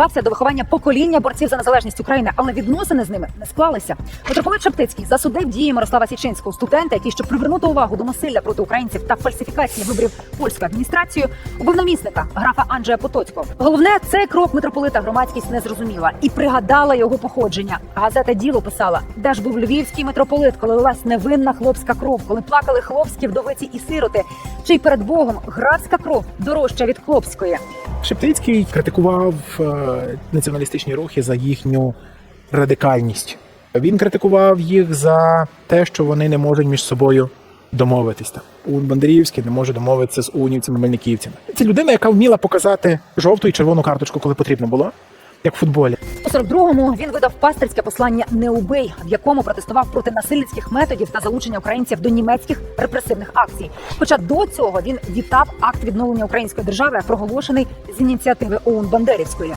доклався до виховання покоління борців за незалежність України, але відносини з ними не склалися. Митрополит Шептицький засудив дії Мирослава Січинського, студента, який, щоб привернути увагу до насилля проти українців та фальсифікації виборів польською адміністрацією, убив намісника графа Анджея Потоцького. Головне, цей крок митрополита громадськість не зрозуміла і пригадала його походження. Газета діло писала, де ж був львівський митрополит, коли лилась невинна хлопська кров, коли плакали хлопські вдовиці і сироти, чий перед Богом графська кров дорожча від хлопської. Шептицький критикував е, націоналістичні рухи за їхню радикальність. Він критикував їх за те, що вони не можуть між собою домовитись. Там УН Бандерівський не може домовитися з унівцями, мельниківцями. Це людина, яка вміла показати жовту і червону карточку, коли потрібно було, як в футболі. У 42-му він видав пастирське послання «Не убий», в якому протестував проти насильницьких методів та залучення українців до німецьких репресивних акцій. Хоча до цього він вітав акт відновлення української держави, проголошений з ініціативи ОУН Бандерівської.